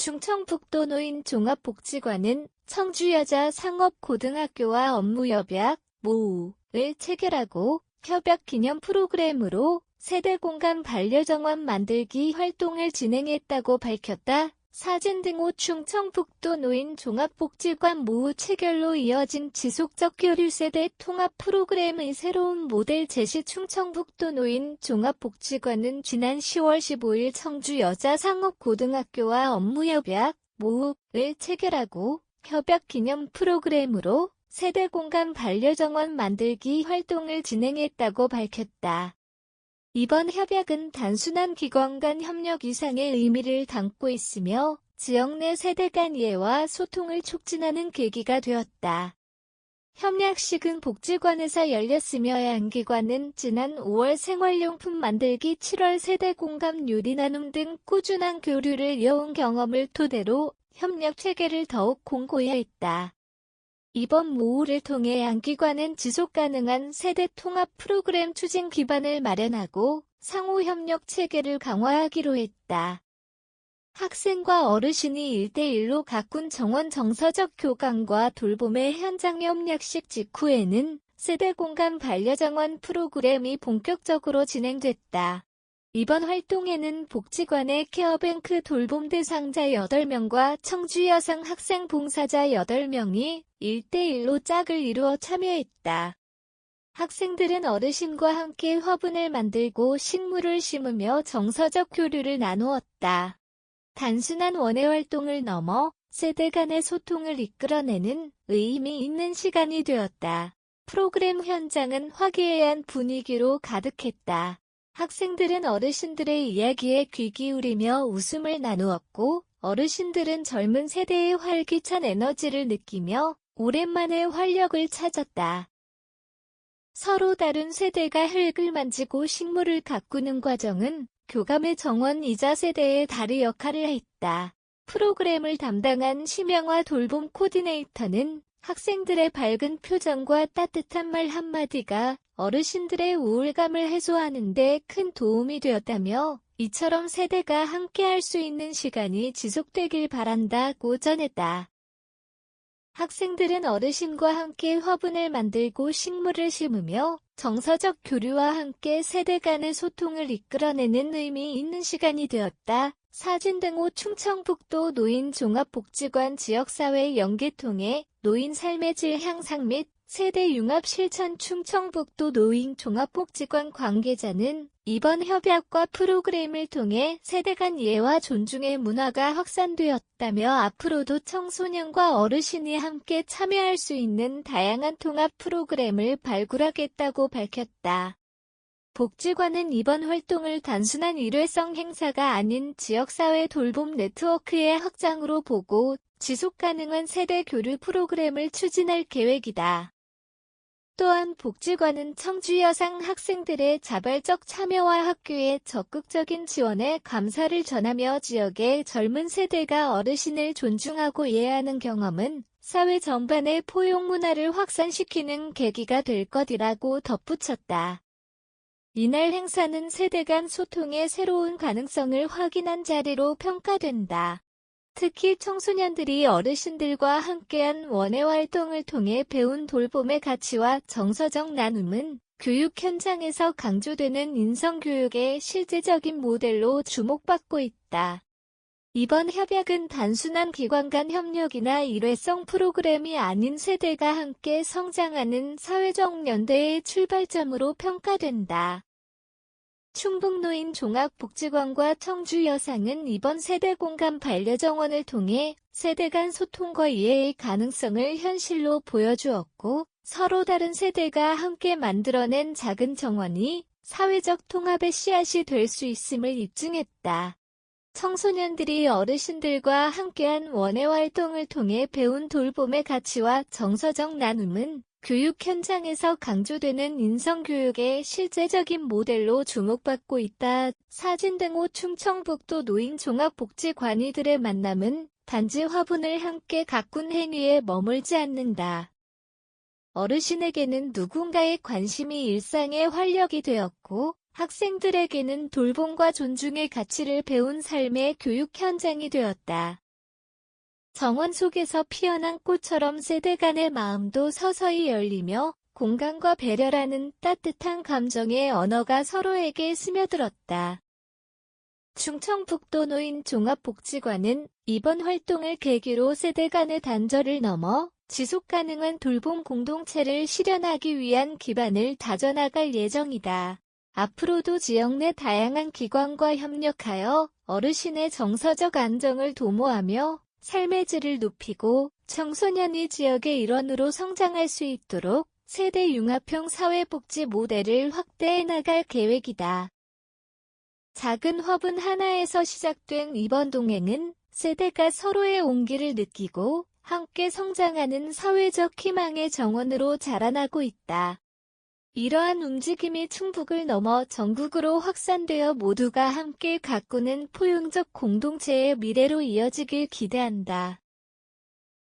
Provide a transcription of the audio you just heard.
충청북도 노인 종합복지관은 청주여자 상업고등학교와 업무협약, 모우를 체결하고 협약 기념 프로그램으로 세대 공간 반려정원 만들기 활동을 진행했다고 밝혔다. 사진 등호 충청북도 노인 종합복지관 모우 체결로 이어진 지속적 교류 세대 통합 프로그램의 새로운 모델 제시 충청북도 노인 종합복지관은 지난 10월 15일 청주 여자상업고등학교와 업무협약 모우를 체결하고 협약 기념 프로그램으로 세대 공간 반려정원 만들기 활동을 진행했다고 밝혔다. 이번 협약은 단순한 기관 간 협력 이상의 의미를 담고 있으며 지역 내 세대 간 이해와 소통을 촉진하는 계기가 되었다. 협약식은 복지관에서 열렸으며 양기관은 지난 5월 생활용품 만들기 7월 세대 공감 유리 나눔 등 꾸준한 교류를 이어온 경험을 토대로 협력 체계를 더욱 공고히 했다. 이번 모우를 통해 양기관은 지속가능한 세대 통합 프로그램 추진 기반을 마련하고 상호 협력 체계를 강화하기로 했다. 학생과 어르신이 1대1로 가꾼 정원 정서적 교감과 돌봄의 현장 협력식 직후에는 세대 공간 반려정원 프로그램이 본격적으로 진행됐다. 이번 활동에는 복지관의 케어뱅크 돌봄 대상자 8명과 청주 여성 학생 봉사자 8명이 1대1로 짝을 이루어 참여했다. 학생들은 어르신과 함께 화분을 만들고 식물을 심으며 정서적 교류를 나누었다. 단순한 원예 활동을 넘어 세대 간의 소통을 이끌어내는 의미 있는 시간이 되었다. 프로그램 현장은 화기애애한 분위기로 가득했다. 학생들은 어르신들의 이야기에 귀 기울이며 웃음을 나누었고, 어르신들은 젊은 세대의 활기찬 에너지를 느끼며 오랜만에 활력을 찾았다. 서로 다른 세대가 흙을 만지고 식물을 가꾸는 과정은 교감의 정원이자 세대의 다리 역할을 했다. 프로그램을 담당한 심영화 돌봄 코디네이터는 학생들의 밝은 표정과 따뜻한 말 한마디가 어르신들의 우울감을 해소하는 데 큰 도움이 되었다며 이처럼 세대가 함께할 수 있는 시간이 지속되길 바란다고 전했다. 학생들은 어르신과 함께 화분을 만들고 식물을 심으며 정서적 교류와 함께 세대 간의 소통을 이끌어내는 의미 있는 시간이 되었다. 사진 등호 충청북도 노인종합복지관 지역사회 연계 통해 노인 삶의 질 향상 및 세대 융합 실천 충청북도 노인 종합복지관 관계자는 이번 협약과 프로그램을 통해 세대 간 이해와 존중의 문화가 확산되었다며 앞으로도 청소년과 어르신이 함께 참여할 수 있는 다양한 통합 프로그램을 발굴하겠다고 밝혔다. 복지관은 이번 활동을 단순한 일회성 행사가 아닌 지역사회 돌봄 네트워크의 확장으로 보고 지속 가능한 세대 교류 프로그램을 추진할 계획이다. 또한 복지관은 청주 여상 학생들의 자발적 참여와 학교의 적극적인 지원에 감사를 전하며 지역의 젊은 세대가 어르신을 존중하고 이해하는 경험은 사회 전반의 포용 문화를 확산시키는 계기가 될 것이라고 덧붙였다. 이날 행사는 세대 간 소통의 새로운 가능성을 확인한 자리로 평가된다. 특히 청소년들이 어르신들과 함께한 원예 활동을 통해 배운 돌봄의 가치와 정서적 나눔은 교육 현장에서 강조되는 인성교육의 실제적인 모델로 주목받고 있다. 이번 협약은 단순한 기관 간 협력이나 일회성 프로그램이 아닌 세대가 함께 성장하는 사회적 연대의 출발점으로 평가된다. 충북노인 종합복지관과 청주여상은 이번 세대 공감 반려 정원을 통해 세대 간 소통과 이해의 가능성을 현실로 보여주었고 서로 다른 세대가 함께 만들어낸 작은 정원이 사회적 통합의 씨앗이 될 수 있음을 입증했다. 청소년들이 어르신들과 함께한 원예 활동을 통해 배운 돌봄의 가치와 정서적 나눔은 교육 현장에서 강조되는 인성교육의 실제적인 모델로 주목받고 있다. 사진 등호 충청북도 노인종합복지관이들의 만남은 단지 화분을 함께 가꾼 행위에 머물지 않는다. 어르신에게는 누군가의 관심이 일상의 활력이 되었고 학생들에게는 돌봄과 존중의 가치를 배운 삶의 교육 현장이 되었다. 정원 속에서 피어난 꽃처럼 세대 간의 마음도 서서히 열리며 공간과 배려라는 따뜻한 감정의 언어가 서로에게 스며들었다. 충청북도 노인 종합복지관은 이번 활동을 계기로 세대 간의 단절을 넘어 지속 가능한 돌봄 공동체를 실현하기 위한 기반을 다져나갈 예정이다. 앞으로도 지역 내 다양한 기관과 협력하여 어르신의 정서적 안정을 도모하며 삶의 질을 높이고 청소년이 지역의 일원으로 성장할 수 있도록 세대 융합형 사회복지 모델을 확대해 나갈 계획이다. 작은 화분 하나에서 시작된 이번 동행은 세대가 서로의 온기를 느끼고 함께 성장하는 사회적 희망의 정원으로 자라나고 있다. 이러한 움직임이 충북을 넘어 전국으로 확산되어 모두가 함께 가꾸는 포용적 공동체의 미래로 이어지길 기대한다.